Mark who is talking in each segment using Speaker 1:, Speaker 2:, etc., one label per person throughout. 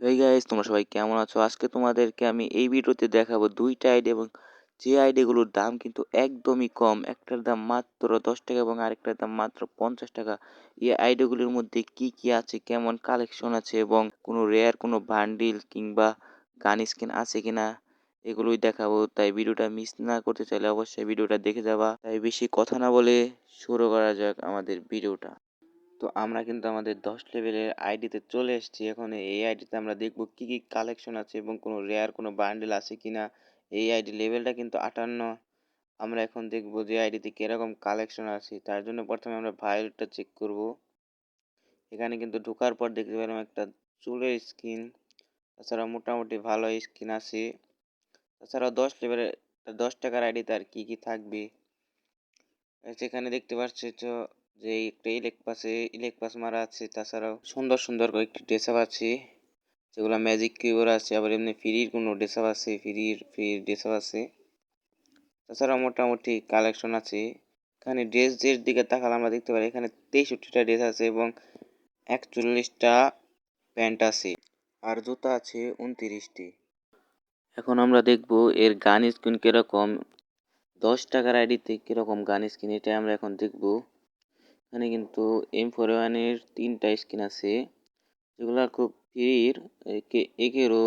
Speaker 1: এই গাইজ তোমরা সবাই কেমন আছো? আজকে তোমাদেরকে আমি এই ভিডিওতে দেখাবো দুইটা আইডি এবং যে আইডিগুলোর দাম কিন্তু একদমই কম। একটার দাম মাত্র দশ টাকা এবং আরেকটার দাম মাত্র পঞ্চাশ টাকা। এই আইডিগুলির মধ্যে কি কি আছে, কেমন কালেকশন আছে এবং কোনো রেয়ার কোনো বান্ডিল কিংবা গান স্কিন আছে কিনা, এগুলোই দেখাবো। তাই ভিডিওটা মিস না করতে চাইলে অবশ্যই ভিডিওটা দেখে যাবা। তাই বেশি কথা না বলে শুরু করা যাক আমাদের ভিডিওটা। তো আমরা কিন্তু আমাদের দশ লেভেলের আইডিতে চলে এসেছি। এখন এই আইডিতে আমরা দেখব কি কি কালেকশন আছে এবং কোনো রেয়ার কোনো বান্ডেল আছে কিনা এই আইডি লেভেলটা কিন্তু আটান্ন। আমরা এখন দেখব যে আইডিতে কীরকম কালেকশন আছে। তার জন্য প্রথমে আমরা ভায়োলেটটা চেক করব। এখানে কিন্তু ঢোকার পর দেখতে পেলাম একটা চুলের স্কিন তাছাড়া মোটামুটি ভালো স্কিন আছে। তাছাড়াও দশ লেভেলের দশ টাকার আইডিতে আর কি কি থাকবে? সেখানে দেখতে পাচ্ছি তো যে একটা ইলেক পাশে ইলেক পাস মারা আছে, তাছাড়াও সুন্দর সুন্দর কয়েকটি ড্রেস আপ আছে, যেগুলো ম্যাজিক কিউবার আছে, আবার এমনি ফ্রির কোনো ড্রেস আপ আছে ফ্রির ফ্রির ড্রেস আপ আছে। তাছাড়াও মোটামুটি কালেকশন আছে। এখানে ড্রেসের দিকে তাকালে আমরা দেখতে পারি, এখানে তেষট্টিটা ড্রেস আছে এবং একচল্লিশটা প্যান্ট আছে, আর জুতা আছে উনত্রিশটি। এখন আমরা দেখব এর গান স্ক্রিন কীরকম, দশ টাকার আইডিতে কীরকম গান স্কিন এটা আমরা এখন দেখব। এখানে কিন্তু এম ফোর ওয়ানের তিনটা স্ক্রিন আছে। যেগুলো খুব ফ্রির একেরও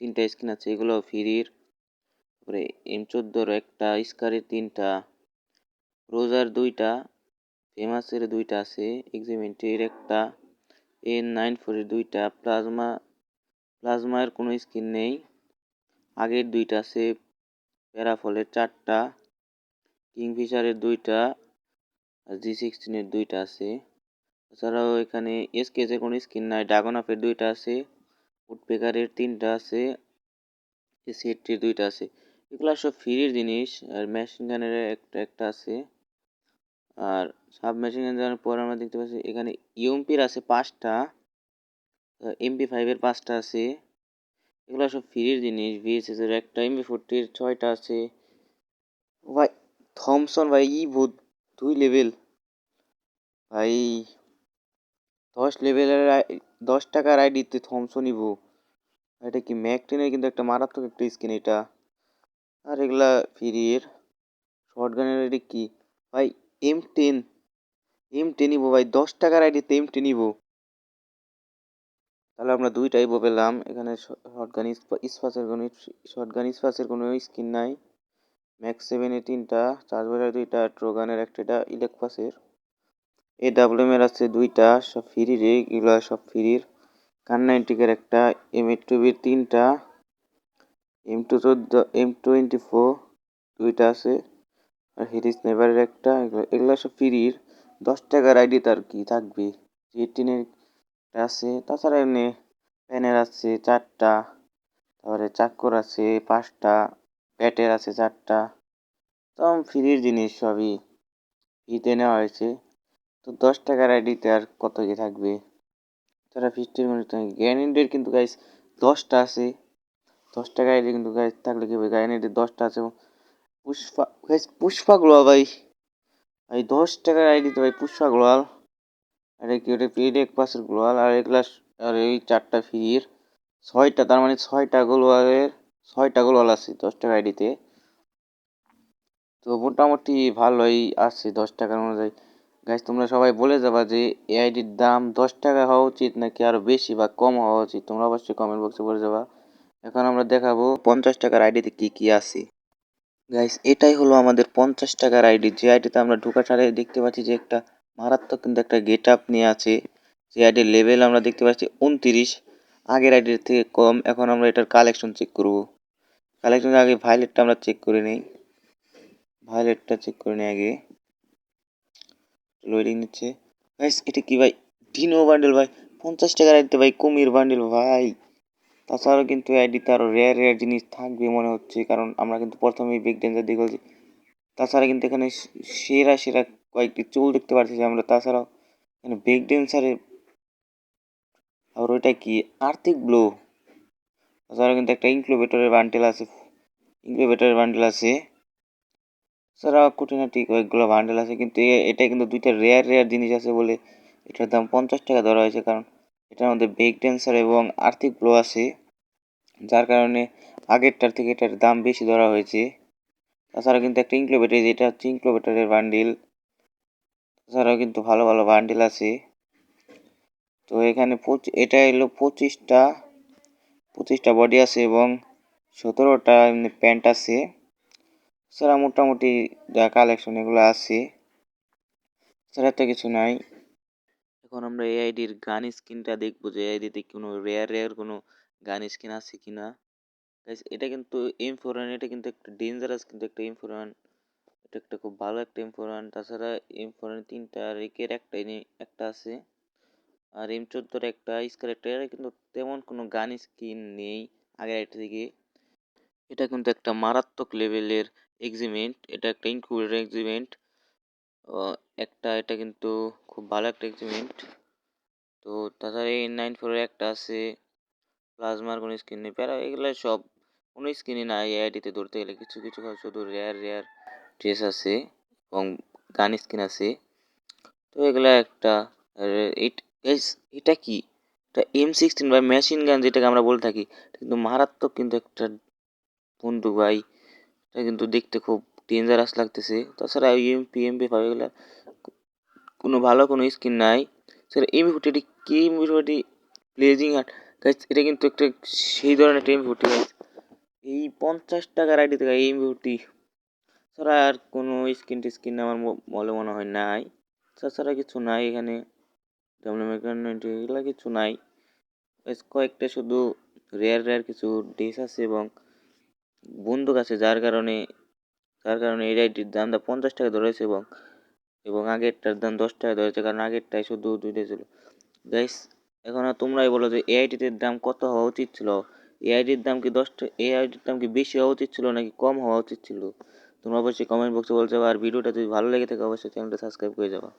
Speaker 1: তিনটা স্ক্রিন আছে এগুলো ফ্রির তারপরে এম চোদ্দোর একটা স্কারের তিনটা রোজার দুইটা ফেমাসের দুইটা আছে এক্সিমেন্টের একটা এন নাইন ফোরের দুইটা প্লাজমা প্লাজমার কোনো স্কিন নেই। আগের দুইটা আছে প্যারাফলের চারটা কিংফিশারের দুইটা জি সিক্সটিনের দুইটা আছে। এছাড়াও এখানে এসকেসের কোনো স্কিন নাই ড্রাগন আপের দুইটা আছে উডপেকারের তিনটা আছে সেটটির দুইটা আছে। এগুলো সব ফ্রির জিনিস, আর মেশিন গানের একটা একটা আছে। আর সাব মেশিন গান পর আমরা দেখতে পাচ্ছি এখানে ইউএমপির আছে পাঁচটা এমপি ফাইভের পাঁচটা আছে। এগুলো সব ফ্রির জিনিস ভিএসএসের একটা এমপি ফোরটির ছয়টা আছে। ভাই থমসন ভাই, ই ভূত। দুই লেভেল ভাই, দশ লেভেলের দশ টাকার আইডিতে থমসন ইভো এটা কি ম্যাকটেনের কিন্তু একটা মারাত্মক একটা স্কিন এটা। আর এগুলা ফিরিয়ের শর্ট গানের আইডি কি? ভাই M ten M ten Evo ভাই, দশ টাকার আইডিতে এম টেন ইভো তাহলে আমরা দুইটাই পেলাম। এখানে শর্ট গান ইস্পাসের কোনো শর্ট গান ইস্পাসের কোনো স্কিন নাই। ম্যাক্স সেভেন সেভেনের তিনটা চার্জবারের দুইটা ট্রোগানের একটা ইলেকপাসের এ ডাব্লিউএমের আছে দুইটা, সব ফ্রির এগুলো সব ফ্রির কান নাইনটিকের একটা এম এইট টুবির তিনটা এম টু চোদ্দ এম টোয়েন্টি ফোর দুইটা আছে। আর হিরিস নেভারের একটা, এগুলো সব ফ্রির দশ টাকার আইডি তার কি থাকবে। এইটিনের আছে, তাছাড়া এমনি প্যানের আছে চারটা, তারপরে চাক্কর আছে পাঁচটা। প্যাটের আছে চারটা। তো ফ্রির জিনিস সবই ফ্রিতে নেওয়া হয়েছে। তো দশ টাকার আইডিতে আর কত কি থাকবে? তারা ফিফটির মধ্যে গ্যারেন্টের কিন্তু গাইস দশটা আছে। দশ টাকা আইডি কিন্তু গাইস থাকলে কি হবে? গ্যারেন্টের দশটা আছে পুষ্পা গাইস পুষ্পা গ্লোয়াল ভাই। ভাই দশ টাকার আইডিতে ভাই পুষ্পা গ্লোয়াল আর কি ওটা পেড এক পাশের গ্লোয়াল আর এগুলা, আর এই চারটা ফির ছয়টা, তার মানে ছয়টা গ্লোয়ালের ছয়টা গ্লোয়াল আছে দশ টাকা আইডিতে তো। মোটামুটি ভালোই আছে দশ টাকার অনুযায়ী। গাইজ তোমরা সবাই বলে যাবা যে এ আইডির দাম দশ টাকা হওয়া উচিত নাকি আরও বেশি বা কম হওয়া উচিত? তোমরা অবশ্যই কমেন্ট বক্সে বলে যাবা। এখন আমরা দেখাবো পঞ্চাশ টাকার আইডিতে কি কি আছে। গাইস এটাই হলো আমাদের পঞ্চাশ টাকার আইডি যে আইডিতে আমরা ঢোকার সাথে দেখতে পাচ্ছি যে একটা মারাত্মক কিন্তু একটা গেট আপ নিয়ে আছে। যে আইডির লেভেল আমরা দেখতে পাচ্ছি উনত্রিশ। আগের আইডির থেকে কম। এখন আমরা এটার কালেকশন চেক করব। কালেকশন আগে ভাইলেটটা আমরা চেক করে নিই। ভায়োলেটটা চেক করে নিই আগে। লোডিং নিচ্ছে। গাইস এটা কি ভাই? ডিনো বান্ডেল ভাই। পঞ্চাশ টাকার আইডিতে ভাই, কুমির বান্ডেল ভাই। তাছাড়াও কিন্তু আইডিতে আরও রেয়ার রেয়ার জিনিস থাকবে মনে হচ্ছে, কারণ আমরা কিন্তু প্রথমেই বিগ ডেঞ্জার দিয়ে বলছি তাছাড়া কিন্তু এখানে সেরা সেরা কয়েকটি চুল দেখতে পাচ্ছি আমরা। তাছাড়াও এখানে বিগ ডেন্সারের আর ওইটা কি? আর্থিক ব্লো তাছাড়া কিন্তু একটা ইনক্লোভেটরের বান্ডেল আছে। ইনক্লোভেটরের বান্ডেল আছে। ছাড়া খুঁটিনাটি কয়েকগুলো বান্ডেল আছে, কিন্তু এটা কিন্তু দুইটা রেয়ার রেয়ার জিনিস আছে বলে এটার দাম পঞ্চাশ টাকা ধরা হয়েছে, কারণ এটার মধ্যে বেক ড্যান্সার এবং আর্থিক ব্লো আছে, যার কারণে আগেরটার থেকে এটার দাম বেশি ধরা হয়েছে। তাছাড়া কিন্তু একটা ইনক্লোবেটার যেটা হচ্ছে ইনক্লোবেটারের বান্ডিল তাছাড়াও কিন্তু ভালো ভালো বান্ডিল আছে। তো এখানে পঁচিশ এটা এলো পঁচিশটা পঁচিশটা বডি আছে এবং সতেরোটা এমনি প্যান্ট আছে। এছাড়া মোটামুটি যা কালেকশন এগুলো আছে, এছাড়া তো কিছু নাই। এখন আমরা এই আইডির গান স্কিনটা দেখব যে আইডিতে কোনো রেয়ার রেয়ার কোনো গান স্কিন আছে কিনা। এটা কিন্তু এম ফোর এটা কিন্তু একটা ডেঞ্জারাস কিন্তু একটা এম ফোর এটা একটা খুব ভালো একটা এম ফোর তাছাড়া এম ফোর তিনটা রেকের একটা একটা আছে। আর এম চোদ্দোর একটা স্কালেক্টার কিন্তু তেমন কোনো গান স্কিন নেই আগের একটা থেকে। এটা কিন্তু একটা মারাত্মক লেভেলের এক্সিমেন্ট এটা একটা ইনকুবেটর এক্সিমেন্ট একটা এটা কিন্তু খুব ভালো একটা এক্সিমেন্ট তো তাছাড়া এই নাইন ফোরের একটা আছে প্লাজমার কোনো স্কিন নেই। প্যারা এগুলো সব কোনো স্কিনই নাই এই আইডিতে ধরতে গেলে কিছু কিছু শুধু রেয়ার রেয়ার ড্রেস আছে এবং গান স্কিন আছে। তো এগুলা একটা এটা কি? এটা এম সিক্সটিন বা মেশিন গান যেটাকে আমরা বলে থাকি কিন্তু মারাত্মক কিন্তু একটা বন্দুক ভাই। এটা কিন্তু দেখতে খুব ডেঞ্জারাস লাগতেছে। তাছাড়া ইএমপি এমপি ফাইভ এগুলো কোনো ভালো কোনো স্কিন নাই। স্যার এমপি ফুটি এটি কি? এমপি ফুটি প্লেজিং আর্ট এটা কিন্তু একটা সেই ধরনের একটা এমপি ফুটি এই পঞ্চাশ টাকার আইডি থেকে এমপি ফুটি ছাড়া আর কোনো স্কিন টিস্কিন আমার বলে মনে হয় নাই। তাছাড়া কিছু নাই এখানে। এগুলো কিছু নাই। কয়েকটা শুধু রেয়ার রেয়ার কিছু ড্রেস আছে এবং বন্দুক আছে, যার কারণে যার কারণে এই রাইডটির দামটা পঞ্চাশ টাকা ধরেছে এবং এবং আগেরটার দাম দশ টাকা ধরেছে, কারণ আগেরটাই শুধু দুইটা ছিল। গাইস এখন তোমরাই বলো যে এআইটির দাম কত হওয়া উচিত ছিল? এআইডির দাম কি দশ এআইডির দাম কি বেশি হওয়া উচিত ছিল নাকি কম হওয়া উচিত ছিল? তোমরা অবশ্যই কমেন্ট বক্সে বলতে আর ভিডিওটা যদি ভালো লেগে থাকে, অবশ্যই চ্যানেলটা সাবস্ক্রাইব করে যাবা।